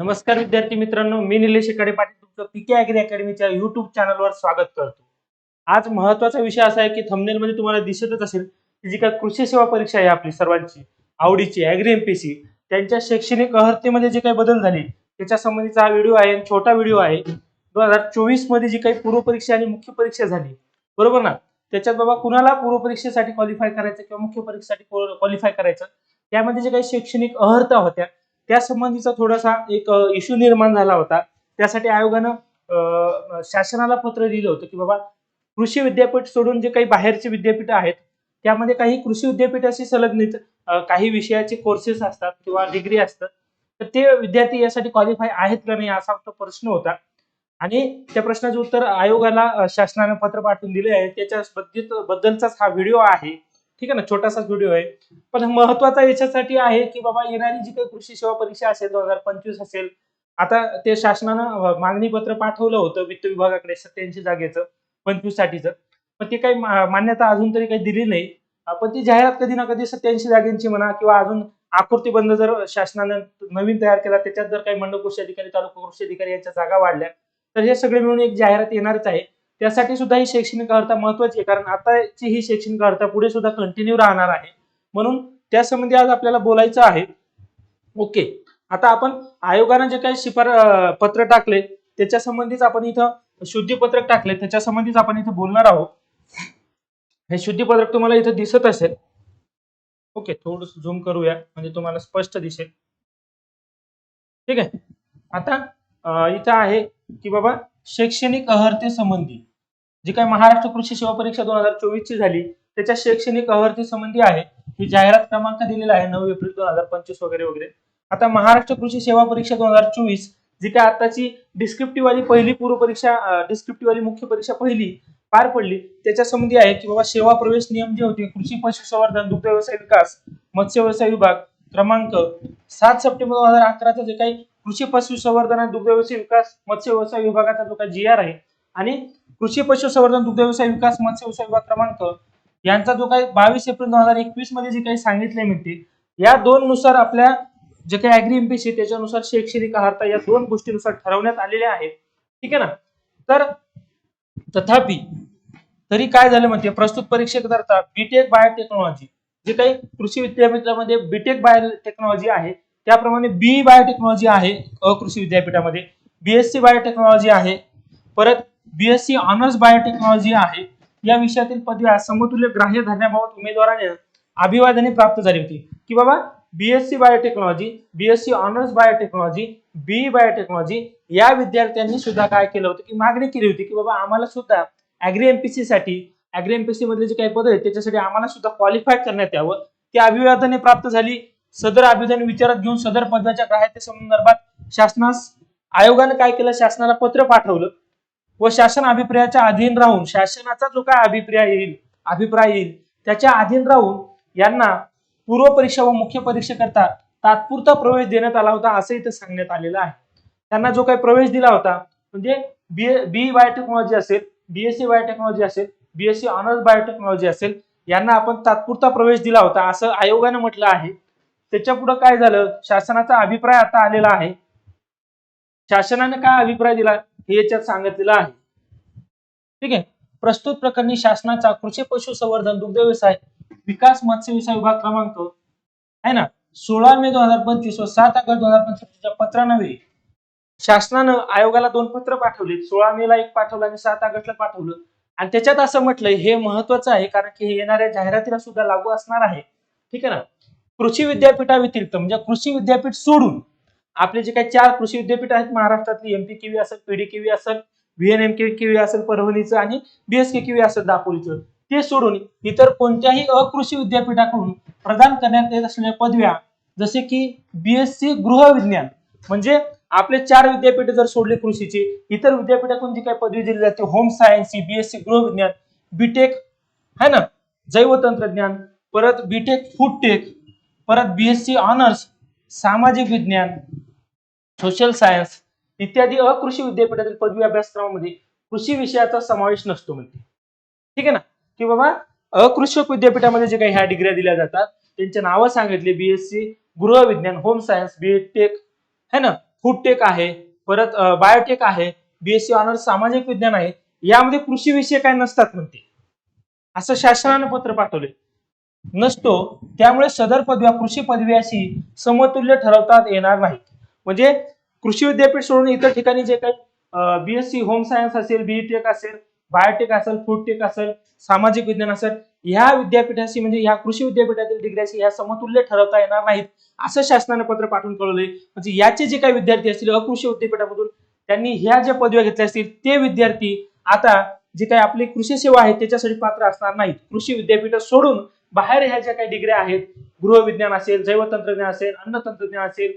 नमस्कार विद्यार्थी मित्रांनो मी निलेश एकडे पाटील तुमचं पीके अॅग्री अकॅडमीच्या युट्यूब चॅनलवर स्वागत करतो. आज महत्त्वाचा विषय असा आहे की थंबनेल मध्ये तुम्हाला दिसतच असेल की जी काय कृषी सेवा परीक्षा आहे आपली सर्वांची आवडीची अॅग्री एमपीसी त्यांच्या शैक्षणिक अर्हतेमध्ये जे काही बदल झाले त्याच्या संबंधीचा हा व्हिडिओ आहे छोटा व्हिडिओ आहे. दोन हजार चोवीसमध्ये जी काही पूर्वपरीक्षा आणि मुख्य परीक्षा झाली बरोबर ना? त्याच्यात बाबा कुणाला पूर्वपरीक्षेसाठी क्वालिफाय करायचं किंवा मुख्य परीक्षेसाठी क्वालिफाय करायचं त्यामध्ये जे काही शैक्षणिक अर्हता होत्या त्या संबंधीचा थोडासा एक इश्यू निर्माण झाला होता. त्यासाठी आयोगानं शासनाला पत्र लिहिलं होतं की बाबा कृषी विद्यापीठ सोडून जे काही बाहेरचे विद्यापीठ आहेत त्यामध्ये काही कृषी विद्यापीठाशी संलग्नित काही विषयाचे कोर्सेस असतात किंवा डिग्री असतात तर ते विद्यार्थी यासाठी क्वालिफाय आहेत का नाही असा तो प्रश्न होता. आणि त्या प्रश्नाचं उत्तर आयोगाला शासनानं पत्र पाठवून दिले आहे त्याच्या बद्दलचाच हा व्हिडिओ आहे. ठीक आहे ना छोटासाच व्हिडिओ आहे. पण महत्त्वाचा याच्यासाठी आहे की बाबा येणारी जी काही कृषी सेवा परीक्षा असेल दोन हजार पंचवीस असेल आता ते शासनानं मागणी पत्र पाठवलं होतं वित्त विभागाकडे सत्याऐंशी जागेचं पंचवीस साठीचं पण ते काही मान्यता अजून तरी काही दिली नाही. पण ती जाहिरात कधी ना कधी सत्याऐंशी जागेंची म्हणा किंवा अजून आकृती बंद जर शासनानं नवीन तयार केला त्याच्यात जर काही मंडळ कृषी अधिकारी तालुका कृषी अधिकारी यांच्या जागा वाढल्या तर हे सगळे मिळून एक जाहिरात येणारच आहे. त्यासाठी सुद्धा ही शैक्षणिक अर्हता महत्वाची आहे. कारण आताची ही शैक्षणिक अर्हता पुढे सुद्धा कंटिन्यू राहणार आहे. म्हणून त्या संबंधी आज आपल्याला बोलायचं आहे. ओके आता आपण आयोगानं जे काही शिफार पत्र टाकले त्याच्या संबंधीच आपण इथं शुद्धीपत्रक टाकले त्याच्या संबंधीच आपण इथं बोलणार आहोत. हे शुद्धीपत्रक तुम्हाला इथं दिसत असेल. ओके थोडस झूम करूया म्हणजे तुम्हाला स्पष्ट दिसेल. ठीक आहे. आता इथं आहे की बाबा शैक्षणिक अहर्ते संबंधी. जी काही महाराष्ट्र कृषी सेवा परीक्षा दोन हजार चोवीस ची झाली त्याच्या शैक्षणिक अहर्ती संबंधी आहे ही जाहिरात क्रमांक दिलेला आहे नऊ एप्रिल दोन हजार पंचवीस वगैरे वगैरे. आता महाराष्ट्र कृषी सेवा परीक्षा दोन हजार चोवीस जी काय आताची डिस्क्रिप्टिव्ह वाली पहिली पूर्व परीक्षा डिस्क्रिप्टिव्ह वाली मुख्य परीक्षा पहिली पार पडली त्याच्या संबंधी आहे की बाबा सेवा प्रवेश नियम जे होते कृषी पशुसंवर्धन दुग्ध व्यवसाय विकास मत्स्य व्यवसाय विभाग क्रमांक सात सप्टेंबर दोन हजार अकराचा जे काही कृषी पशुसंवर्धन आणि दुग्ध व्यवसाय विकास मत्स्य व्यवसाय विभागाचा जो काही जी आर आहे आणि कृषी पशुसंवर्धन दुग्ध व्यवसाय विकास मत्स्य व्यवसाय विभाग क्रमांक यांचा जो काही बावीस एप्रिल दोन हजार एकवीसमध्ये जे काही सांगितले मिळते या दोन नुसार आपल्या जे काही अॅग्री एमपीसी त्याच्यानुसार शैक्षणिक आहारता या दोन गोष्टीनुसार ठरवण्यात आलेल्या आहेत. ठीक आहे ना? तर तथापि तरी काय झालं म्हणते प्रस्तुत परीक्षेकरता बीटेक बायोटेक्नॉलॉजी जे काही कृषी विद्यापीठामध्ये बीटेक बायोटेक्नॉलॉजी आहे त्याप्रमाणे बी बायोटेक्नॉलॉजी आहे अकृषी विद्यापीठामध्ये. बीएससी बायोटेक्नॉलॉजी आहे परत बीएससी ऑनर्स बायोटेक्नॉलॉजी आहे. या विषयातील पदव्या समतुल्य ग्राह्य धरण्याबाबत उमेदवाराने अभिवादने प्राप्त झाली होती. की बाबा BSc biotechnology BSc honours biotechnology B biotechnology या विद्यार्थ्यांनी सुद्धा काय केलं होतं? की मागणी केली होती की बाबा आम्हाला सुद्धा अॅग्री एमपीसी साठी अॅग्री एमपीसी मधले जे काही पद आहेत त्याच्यासाठी आम्हाला सुद्धा क्वालिफाय करण्यात यावं. ती अभिवादने प्राप्त झाली. सदर अभिवादन विचारात घेऊन सदर पदाच्या ग्राह्यते संदर्भात शासनास आयोगानं काय केलं? शासनाला पत्र पाठवलं. व शासन अभिप्रायाच्या अधीन राहून शासनाचा जो काय अभिप्राय येईल अभिप्राय येईल त्याच्या अधीन राहून यांना पूर्व परीक्षा व मुख्य परीक्षेकरता तात्पुरता प्रवेश देण्यात आला होता असं इथं सांगण्यात आलेलं आहे. त्यांना जो काही प्रवेश दिला होता म्हणजे बी बी बायोटेक्नॉलॉजी असेल बीएससी बायोटेक्नॉलॉजी असेल बीएससी ऑनर्स बायोटेक्नॉलॉजी असेल यांना आपण तात्पुरता प्रवेश दिला होता असं आयोगाने म्हटलं आहे. त्याच्या पुढे काय झालं? शासनाचा अभिप्राय आता आलेला आहे. शासनाने काय अभिप्राय दिला? हे याच्यात सांगितलेलं आहे. ठीक आहे? प्रस्तुत प्रकरणी शासनाचा कृषी पशुसंवर्धन दुग्ध व्यवसाय विकास मत्स्य व्यवसाय विभाग क्रमांक आहे ना? सोळा मे दोन हजार पंचवीस व सात ऑगस्ट दोन हजार पंचवीसच्या पत्रानवे शासनानं आयोगाला दोन पत्र पाठवले. सोळा मे ला एक पाठवलं आणि सात ऑगस्टला पाठवलं. आणि त्याच्यात असं म्हटलंय हे महत्वाचं आहे कारण की हे येणाऱ्या जाहिरातीला सुद्धा लागू असणार आहे. ठीक आहे ना? कृषी विद्यापीठा व्यतिरिक्त म्हणजे कृषी विद्यापीठ सोडून आपले जे काही चार कृषी विद्यापीठ आहेत महाराष्ट्रातली एमपी केवी असेल पीडी केवी असेल व्हीएनएम केवी असेल परभणीचं आणि बीएसके केवी असेल दापोलीचं. ते सोडून इतर कोणत्याही अकृषी विद्यापीठाकडून प्रदान करण्यात येत असलेल्या पदव्या जसे की बीएससी गृहविज्ञान म्हणजे आपले चार विद्यापीठ जर सोडले कृषीचे इतर विद्यापीठाकडून जी काही पदवी दिली जाते होम सायन्स बीएससी गृहविज्ञान बीटेक है ना? जैवतंत्रज्ञान परत बीटेक फूड टेक परत बीएससी ऑनर्स सामाजिक विज्ञान सोशल सायन्स इत्यादी अकृषी विद्यापीठातील पदवी अभ्यासक्रमामध्ये कृषी विषयाचा समावेश नसतो म्हणते. ठीक आहे ना? की बाबा अकृषक विद्यापीठामध्ये जे काही ह्या डिग्र्या दिल्या जातात त्यांचे नावं सांगितले बीएससी गृहविज्ञान होम सायन्स बीटेक है ना? फूड टेक आहे परत बायोटेक आहे बीएससी ऑनर्स सामाजिक विज्ञान आहे यामध्ये कृषी विषय काय नसतात म्हणते. असं शासनानं पत्र पाठवले. नसतो त्यामुळे सदर पदव्या कृषी पदव्याशी समतुल्य ठरवतात येणार नाहीत. म्हणजे कृषी विद्यापीठ सोडून इतर ठिकाणी जे काही बीएससी होम सायन्स असेल बीटेक असेल बायोटेक असेल फूडटेक असेल सामाजिक विज्ञान असेल ह्या विद्यापीठाशी म्हणजे ह्या कृषी विद्यापीठातील डिग्र्याशी ह्या समतुल्य ठरवता येणार नाहीत असं शासनाने पत्र पाठवून कळवले म्हणजे याचे जे काही विद्यार्थी असतील अकृषी विद्यापीठामधून त्यांनी ह्या ज्या पदव्या घेतल्या असतील ते विद्यार्थी आता जे काही आपली कृषी सेवा आहे त्याच्यासाठी पात्र असणार नाहीत. कृषी विद्यापीठ सोडून बाहेर ह्या ज्या काही डिग्र्या आहेत गृहविज्ञान असेल जैवतंत्रज्ञान असेल अन्न तंत्रज्ञान असेल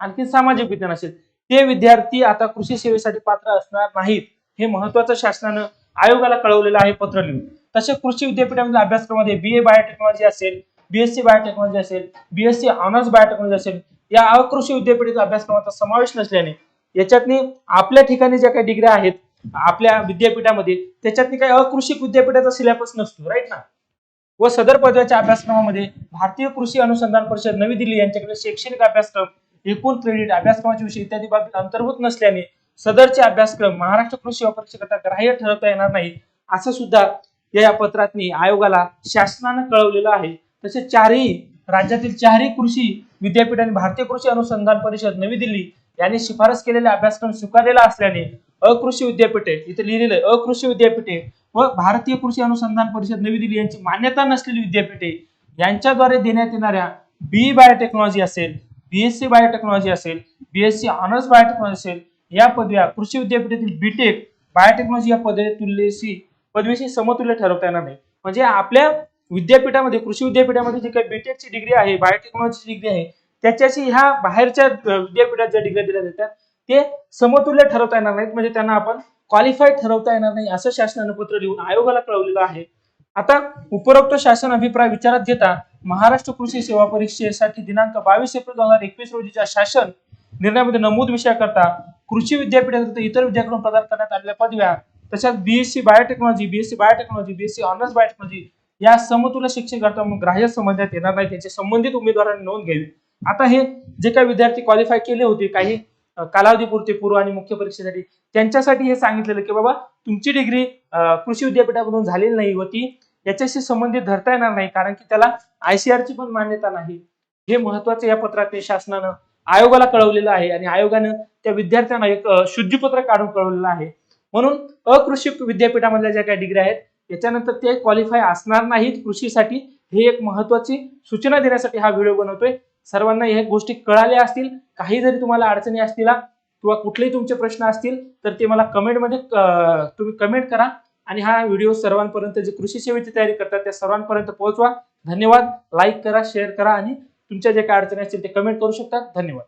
आणखी सामाजिक विज्ञान असेल. ते विद्यार्थी आता कृषी सेवेसाठी पात्र असणार नाहीत हे महत्वाचं शासनानं आयोगाला कळवलेलं आहे पत्र लिहून. तसे कृषी विद्यापीठामधील अभ्यासक्रमामध्ये बी ए बायोटेक्नॉलॉजी असेल बीएससी बायोटेक्नॉलॉजी असेल बीएससी ऑनर्स बायोटेक्नॉलॉजी असेल या अकृषी विद्यापीठाच्या अभ्यासक्रमाचा समावेश नसल्याने याच्यातनी आपल्या ठिकाणी ज्या काही डिग्र्या आहेत आपल्या विद्यापीठामध्ये त्याच्यातनी काही अकृषी विद्यापीठाचा सिलेबस नसतो राईट ना? व सदर पदव्याच्या अभ्यासक्रमामध्ये भारतीय कृषी अनुसंधान परिषद नवी दिल्ली यांच्याकडे शैक्षणिक अभ्यासक्रम एकूण क्रेडिट अभ्यासक्रमाचे विषय इत्यादी बाबतीत अंतर्भूत नसल्याने सदरचे अभ्यासक्रम महाराष्ट्र कृषी सेवा परीक्षेकरता ग्राह्य ठरवता येणार नाही असं सुद्धा या पत्रातनी आयोगाला शासनानं कळवलेलं आहे. तसेच चारही राज्यातील चारही कृषी विद्यापीठ आणि भारतीय कृषी अनुसंधान परिषद नवी दिल्ली यांनी शिफारस केलेले अभ्यासक्रम स्वीकारलेला असल्याने अकृषी विद्यापीठे इथे लिहिलेलं आहे अकृषी विद्यापीठे व भारतीय कृषी अनुसंधान परिषद नवी दिल्ली यांची मान्यता नसलेली विद्यापीठे यांच्याद्वारे देण्यात येणाऱ्या बी बायोटेक्नॉलॉजी असेल बीएससी बायोटेक्नॉलॉजी असेल बीएससी ऑनर्स बायोटेक्नॉलॉजी असेल या पदव्या कृषी विद्यापीठातील बीटेक बायोटेक्नॉलॉजी या पदवी तुल्यशी पदवीशी समतुल्य ठरवता येणार नाही. म्हणजे आपल्या विद्यापीठामध्ये कृषी विद्यापीठामध्ये जी काही बीटेकची डिग्री आहे बायोटेक्नॉलॉजीची डिग्री आहे त्याच्याशी ह्या बाहेरच्या विद्यापीठात ज्या डिग्री दिल्या जातात. ते समतुल्य ठरवता येणार नाहीत. म्हणजे त्यांना आपण क्वालिफाईड ठरवता येणार नाही असं शासनानं पत्र लिहून आयोगाला कळवलेलं आहे. आता उपरोक्त शासन अभिप्राय विचारात घेता महाराष्ट्र कृषी सेवा परीक्षेसाठी दिनांक बावीस एप्रिल दोन हजार एकवीस रोजीच्या शासन निर्णयामध्ये नमूद विषयाकरता कृषी विद्यापीठात इतर विद्यार्थ्यांकडून प्रदान करण्यात आलेल्या पदव्या तसेच BSc biotechnology BSc biotechnology BSc honours biotechnology या समतुल्य शिक्षण करता ग्राह्य समजण्यात येणार नाही. त्याचे संबंधित उमेदवारांनी नोंद घ्यावी. आता हे जे काही विद्यार्थी क्वालिफाय केले होते काही कालावधीपुरते पूर्व आणि मुख्य परीक्षेसाठी त्यांच्यासाठी हे सांगितलेलं की बाबा तुमची डिग्री कृषी विद्यापीठामधून झालेली नाही व ती याच्याशी संबंधित धरता येणार नाही कारण की त्याला आयसीआरची पण मान्यता नाही. हे महत्वाचं या पत्रात शासनानं आयोगाला कळवलेलं आहे आणि आयोगानं त्या विद्यार्थ्यांना एक शुद्धीपत्र काढून कळवलेलं आहे. म्हणून अकृषी विद्यापीठामधल्या ज्या काही डिग्री आहेत याच्यानंतर ते क्वालिफाय असणार नाहीत कृषीसाठी. हे एक महत्वाची सूचना देण्यासाठी हा व्हिडिओ बनवतोय. सर्वांना ह्या गोष्टी कळाल्या असतील काही जरी तुम्हाला अडचणी असतील किंवा कुठलेही तुमचे प्रश्न असतील तर ते मला कमेंटमध्ये तुम्ही कमेंट करा. आणि हा व्हिडिओ सर्वांपर्यंत जे कृषी सेवेची तयारी करतात त्या सर्वांपर्यंत पोहोचवा. धन्यवाद. लाईक करा शेअर करा आणि तुमच्या जे काही अडचणी असतील ते कमेंट करू शकतात धन्यवाद.